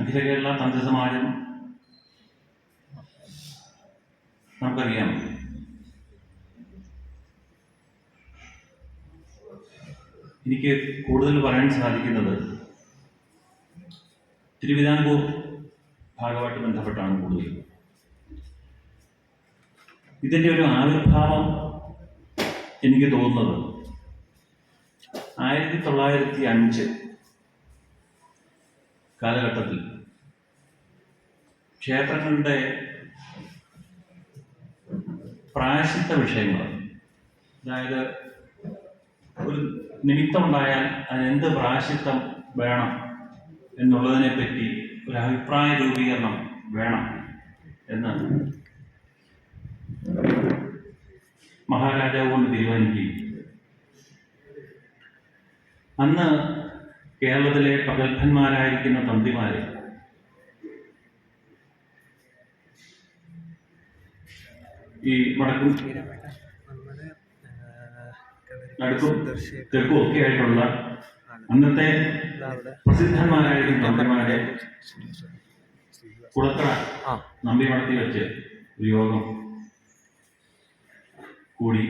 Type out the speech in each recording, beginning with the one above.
അഖില കേരള തന്ത്ര സമാജം നമുക്കറിയാം. എനിക്ക് കൂടുതൽ പറയാൻ സാധിക്കുന്നത് തിരുവിതാംകൂർ ഭാഗമായിട്ട് ബന്ധപ്പെട്ടാണ് കൂടുതൽ. ഇതിന്റെ ഒരു ആവിർഭാവം എനിക്ക് തോന്നുന്നത് ആയിരത്തി തൊള്ളായിരത്തി അഞ്ച് കാലഘട്ടത്തിൽ ക്ഷേത്രങ്ങളുടെ പ്രായശിത്ത വിഷയങ്ങൾ. അതായത് ഒരു നിമിത്തമുണ്ടായാൽ അതിനെന്ത് പ്രായശിത്തം വേണം എന്നുള്ളതിനെപ്പറ്റി ഒരു അഭിപ്രായ രൂപീകരണം വേണം എന്ന് മഹാരാജാവ് കൊണ്ട് തീരുമാനിക്കുകയും അന്ന് കേരളത്തിലെ പ്രഗത്ഭന്മാരായിരിക്കുന്ന തന്ത്രിമാരെ ഈ വടക്കും നടുക്കും തെക്കും ഒക്കെ ആയിട്ടുള്ള അന്നത്തെ പ്രസിദ്ധന്മാരായിരുന്ന തന്ത്രിമാരെ കുളത്തറ ആ. നമ്പി വളർത്തി വെച്ച് ഒരു യോഗം കൂടി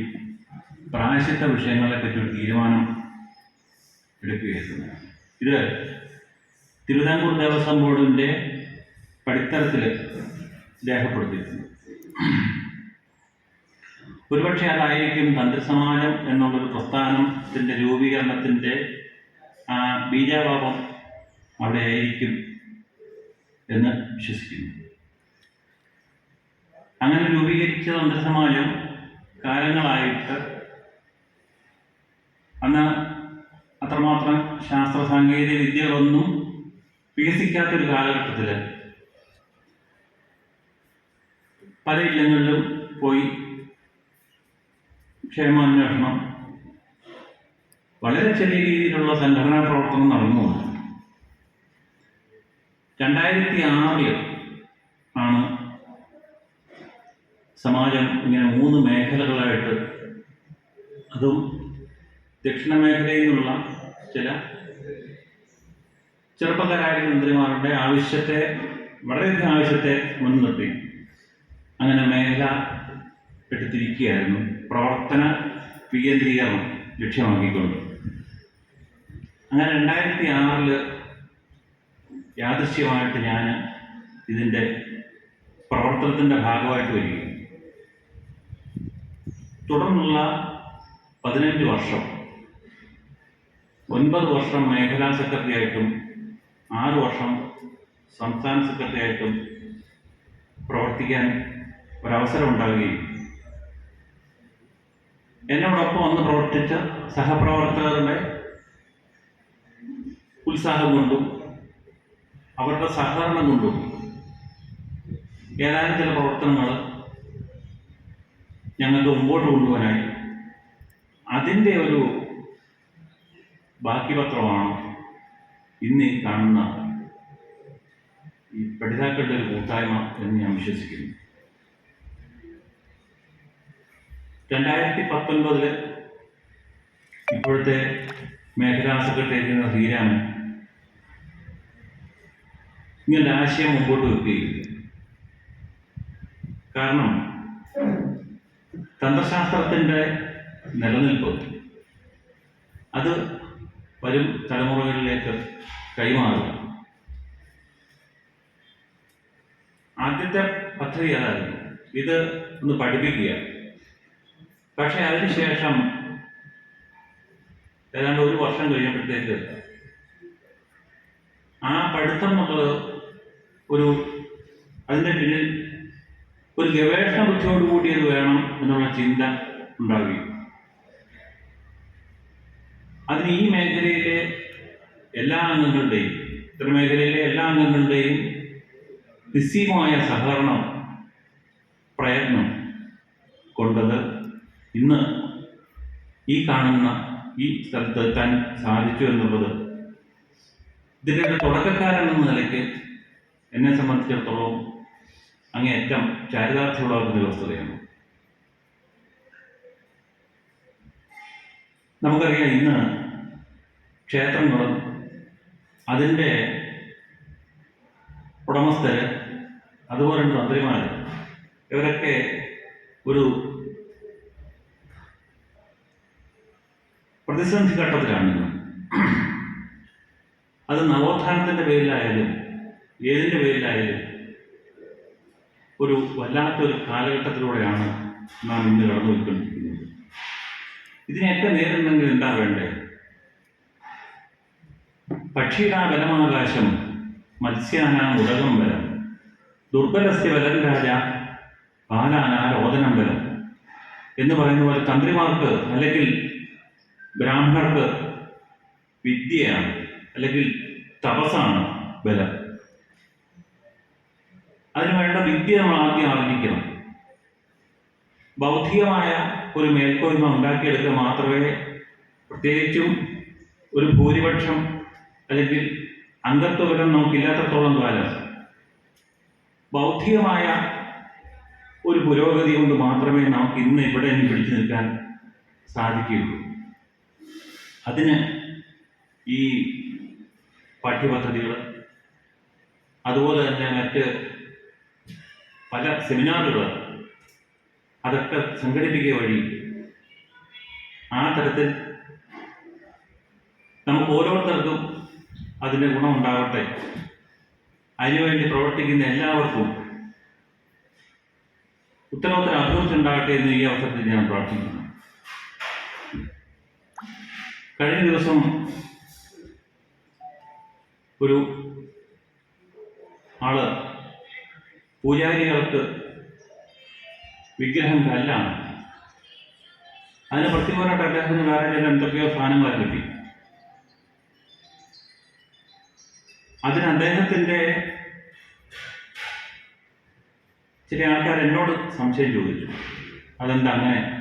പ്രായശിത്ത വിഷയങ്ങളെ പറ്റി ഒരു തീരുമാനം എടുക്കുകയായിരുന്നു. ഇത് തിരുവിതാംകൂർ ദേവസ്വം ബോർഡിന്റെ പടിത്തരത്തിൽ രേഖപ്പെടുത്തിയിട്ടുണ്ട്. ഒരുപക്ഷെ അതായിരിക്കും തന്ത്രിസമാജം എന്നുള്ളൊരു പ്രസ്ഥാനത്തിന്റെ രൂപീകരണത്തിന്റെ ആ ബീജാഭാവം അവിടെ ആയിരിക്കും എന്ന് വിശ്വസിക്കുന്നു. അങ്ങനെ രൂപീകരിച്ച തന്ത്രസമാജം കാലങ്ങളായിട്ട് അന്ന് അത്രമാത്രം ശാസ്ത്ര സാങ്കേതിക വിദ്യകളൊന്നും വികസിക്കാത്തൊരു കാലഘട്ടത്തിൽ പല ഇല്ലങ്ങളിലും പോയി ക്ഷേമാന്വേഷണം. വളരെ ചെറിയ രീതിയിലുള്ള സംഘടനാ പ്രവർത്തനം നടന്നു. രണ്ടായിരത്തി ആറിൽ ആണ് സമാജം ഇങ്ങനെ മൂന്ന് മേഖലകളായിട്ട് അതും ദക്ഷിണ മേഖലയിൽ നിന്നുള്ള ചില ചെറുപ്പക്കാരായ മന്ത്രിമാരുടെ ആവശ്യത്തെ വളരെയധികം ആവശ്യത്തെ മുൻനിർത്തി. അങ്ങനെ മേഖല എടുത്തിരിക്കുകയായിരുന്നു. പ്രവർത്തന വികേന്ദ്രീകരണം ലക്ഷ്യമാക്കിക്കൊണ്ട്. അങ്ങനെ രണ്ടായിരത്തി ആറിൽ യാദൃശ്യമായിട്ട് ഞാൻ ഇതിന്റെ പ്രവർത്തനത്തിന്റെ ഭാഗമായിട്ട് വരികയും. തുടർന്നുള്ള പതിനഞ്ച് വർഷം ഒൻപത് വർഷം മേഖലാ സെക്രട്ടറി ആയിട്ടും ആറ് വർഷം സംസ്ഥാന സെക്രട്ടറി ആയിട്ടും പ്രവർത്തിക്കാൻ ഒരവസരം ഉണ്ടാവുകയും എന്നോടൊപ്പം വന്ന് പ്രവർത്തിച്ച സഹപ്രവർത്തകരുടെ ഉത്സാഹം കൊണ്ടും അവരുടെ സഹകരണം കൊണ്ടും ഏതാനും ചില പ്രവർത്തനങ്ങൾ ഞങ്ങൾക്ക് മുമ്പോട്ട് കൊണ്ടുപോകാനായി. അതിന്റെ ഒരു ബാക്കി പത്രമാണ് ഇന്ന് കാണുന്ന ഈ പഠിതാക്കളുടെ ഒരു കൂട്ടായ്മ എന്ന് ഞാൻ വിശ്വസിക്കുന്നു. രണ്ടായിരത്തി പത്തൊൻപതിൽ ഇപ്പോഴത്തെ മേഖലാ സെക്രട്ടറി ശ്രീരാമൻ ഇങ്ങനൊരു ആശയം മുമ്പോട്ട് വെക്കുകയില്ല കാരണം തന്ത്രശാസ്ത്രത്തിന്റെ നിലനിൽപ്പ് അത് വരും തലമുറകളിലേക്ക് കൈമാറുക. ആദ്യത്തെ പദ്ധതി അതായിരുന്നു ഇത് ഒന്ന് പഠിപ്പിക്കുക. പക്ഷെ അതിനുശേഷം ഏതാണ്ട് ഒരു വർഷം കഴിഞ്ഞപ്പോഴത്തേക്ക് ആ പഠിത്തം എന്നുള്ളത് ഒരു അതിന്റെ പിന്നിൽ ഒരു ഗവേഷണ ബുദ്ധിയോട് കൂടിയത് വേണം എന്നുള്ള ചിന്ത ഉണ്ടാവുകയും. അതിന് ഈ മേഖലയിലെ എല്ലാ അംഗങ്ങളുടെയും ഇത്ര മേഖലയിലെ എല്ലാ അംഗങ്ങളുടെയും നിസ്സീമമായ സഹകരണം പ്രയത്നം കൊണ്ടത് ഇന്ന് ഈ കാണുന്ന ഈ സ്ഥലത്ത് എത്താൻ സാധിച്ചു എന്നുള്ളത് ഇതിന്റെ ഒരു തുടക്കക്കാരൻ എന്ന നിലയ്ക്ക് എന്നെ സംബന്ധിച്ചിടത്തോളം അങ്ങേയറ്റം ചാരിതാർത്ഥ്യമുള്ള വ്യവസ്ഥതയാണ് നമുക്കറിയാം ഇന്ന് ക്ഷേത്രങ്ങളും അതിന്റെ ഉടമസ്ഥര് അതുപോലെ തന്ത്രിമാർ ഇവരൊക്കെ ഒരു പ്രതിസന്ധി ഘട്ടത്തിലാണ് ഇന്ന്. അത് നവോത്ഥാനത്തിന്റെ പേരിലായാലും ഏതിന്റെ പേരിലായാലും ഒരു വല്ലാത്തൊരു കാലഘട്ടത്തിലൂടെയാണ് നാം ഇന്ന് കടന്നു പോയിക്കൊണ്ടിരിക്കുന്നത് ഇതിനെയൊക്കെ നേരിടണമെങ്കിൽ എന്താ വേണ്ടേ പക്ഷിയുടെ ബലമാകാശം മത്സ്യാനാം ഉടകം ബലം ദുർബലസ്യ ബലം രാജ ബാലാനാ രോദനം ബലം എന്ന് പറയുന്ന പോലെ തന്ത്രിമാർക്ക് അല്ലെങ്കിൽ ബ്രാഹ്മണർക്ക് വിദ്യയാണ് അല്ലെങ്കിൽ തപസ്സാണ് ബലം. അതിന് വേണ്ട വിദ്യ നമ്മൾ ആദ്യം ആർജിക്കണം ബൗദ്ധികമായ ഒരു മേൽക്കോയ്മ ഉണ്ടാക്കിയെടുക്കുക മാത്രമേ പ്രത്യേകിച്ചും ഒരു ഭൂരിപക്ഷം അല്ലെങ്കിൽ അംഗത്വബലം നമുക്കില്ലാത്തത്തോളം കാലം ബൗദ്ധികമായ ഒരു പുരോഗതി കൊണ്ട് മാത്രമേ നമുക്ക് ഇന്ന് ഇവിടെ നിന്ന് പിടിച്ചു നിൽക്കാൻ സാധിക്കുകയുള്ളൂ. അതിന് ഈ പാഠ്യപദ്ധതികൾ അതുപോലെ തന്നെ മറ്റ് പല സെമിനാറുകൾ അതൊക്കെ സംഘടിപ്പിക്കുക വഴി ആ തരത്തിൽ നമുക്ക് ഓരോരുത്തർക്കും അതിന്റെ ഗുണമുണ്ടാവട്ടെ അതിനുവേണ്ടി പ്രവർത്തിക്കുന്ന എല്ലാവർക്കും ഉത്തരോത്തര അഭിവൃദ്ധി ഉണ്ടാകട്ടെ എന്ന് ഈ അവസരത്തിൽ ഞാൻ പ്രാർത്ഥിക്കുന്നു. കഴിഞ്ഞ ദിവസം ഒരു ആൾ പൂജാരികൾക്ക് വിഗ്രഹം കല്ലാണ്. അതിന് പ്രത്യേകമായിട്ട് അദ്ദേഹത്തിന് വേറെ ചില എന്തൊക്കെയോ സാധനങ്ങൾ കിട്ടി. അതിന് അദ്ദേഹത്തിന്റെ ചില ആൾക്കാർ എന്നോട് സംശയം ചോദിച്ചു. അതെന്താ അങ്ങനെ?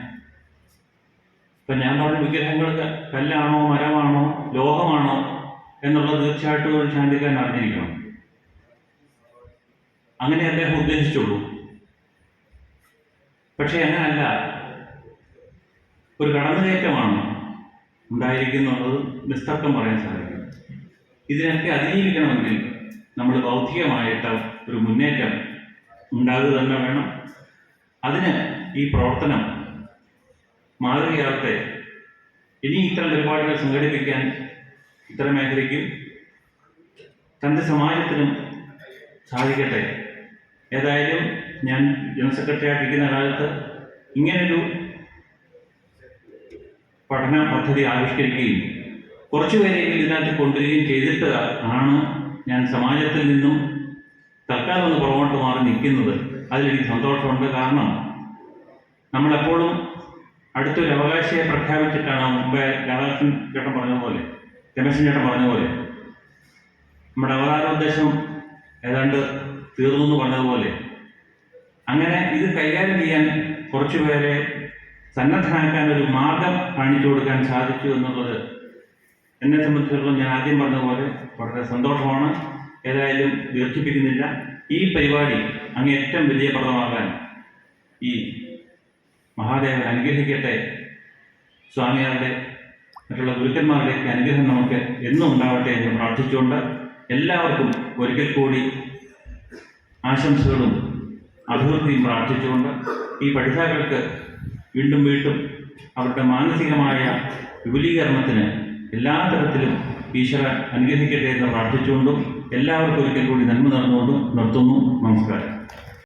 ഇപ്പം ഞാൻ പറഞ്ഞ വിഗ്രഹങ്ങൾ കല്ലാണോ മരമാണോ ലോഹമാണോ എന്നുള്ളത് തീർച്ചയായിട്ടും ഒരു ശാന്തിക്കാൻ അറിഞ്ഞിരിക്കണം. അങ്ങനെ അദ്ദേഹം ഉദ്ദേശിച്ചുള്ളൂ. പക്ഷേ അങ്ങനല്ല ഒരു കടന്നുകയറ്റമാണ് ഉണ്ടായിരിക്കുന്നുള്ളത് നിസ്തർക്കം പറയാൻ സാധിക്കും. ഇതിനൊക്കെ അതിജീവിക്കണമെങ്കിൽ നമ്മൾ ബൗദ്ധികമായിട്ട് ഒരു മുന്നേറ്റം ഉണ്ടാകുക തന്നെ വേണം. അതിന് ഈ പ്രവർത്തനം മാതൃകയാകട്ടെ. ഇനി ഇത്തരം പരിപാടികൾ സംഘടിപ്പിക്കാൻ ഇത്തരം മേഖലയ്ക്കും തന്റെ സമാജത്തിനും സാധിക്കട്ടെ. ഏതായാലും ഞാൻ ജനറൽ സെക്രട്ടറി ആയിട്ടിരിക്കുന്ന കാലത്ത് ഇങ്ങനൊരു പഠന പദ്ധതി ആവിഷ്കരിക്കുകയും കുറച്ചുപേരെങ്കിലും ഇതിനകത്ത് കൊണ്ടുവരികയും ചെയ്തിട്ട് ആണ് ഞാൻ സമാജത്തിൽ നിന്നും തൽക്കാലം ഒന്ന് പുറകോട്ട് മാറി നിൽക്കുന്നത്. അതിലെനിക്ക് സന്തോഷമുണ്ട്. കാരണം നമ്മളെപ്പോഴും അടുത്തൊരു അവകാശിയെ പ്രഖ്യാപിച്ചിട്ടാണ് മുമ്പേ രാധാകൃഷ്ണൻ ചേട്ടൻ പറഞ്ഞ പോലെ രമേശൻ ചേട്ടൻ പറഞ്ഞ പോലെ. നമ്മുടെ അവതാരോദ്ദേശം ഏതാണ്ട് തീർന്നു എന്ന് പറഞ്ഞതുപോലെ അങ്ങനെ ഇത് കൈകാര്യം ചെയ്യാൻ കുറച്ചുപേരെ സന്നദ്ധനാക്കാൻ ഒരു മാർഗം കാണിച്ചു കൊടുക്കാൻ സാധിച്ചു എന്നുള്ളത് എന്നെ സംബന്ധിച്ചിടത്തോളം ഞാൻ ആദ്യം പറഞ്ഞതുപോലെ വളരെ സന്തോഷമാണ്. ഏതായാലും ദീർഘിപ്പിക്കുന്നില്ല. ഈ പരിപാടി അങ്ങേറ്റം വിജയപ്രദമാകാൻ ഈ മഹാദേവൻ അനുഗ്രഹിക്കട്ടെ. സ്വാമിയാരുടെ മറ്റുള്ള ഗുരുക്കന്മാരുടെയൊക്കെ അനുഗ്രഹം നമുക്ക് എന്നും ഉണ്ടാവട്ടെ എന്ന് പ്രാർത്ഥിച്ചുകൊണ്ട് എല്ലാവർക്കും ഒരിക്കൽ കൂടി ആശംസകളും അഭിവൃദ്ധിയും പ്രാർത്ഥിച്ചുകൊണ്ട് ഈ പഠിതാക്കൾക്ക് വീണ്ടും വീണ്ടും അവരുടെ മാനസികമായ വിപുലീകരണത്തിന് എല്ലാ തരത്തിലും ഈശ്വരൻ അനുഗ്രഹിക്കട്ടെ എന്ന് പ്രാർത്ഥിച്ചുകൊണ്ടും എല്ലാവർക്കും ഒരിക്കൽ കൂടി നന്മ നടന്നുകൊണ്ടും നിർത്തുന്നു. നമസ്കാരം.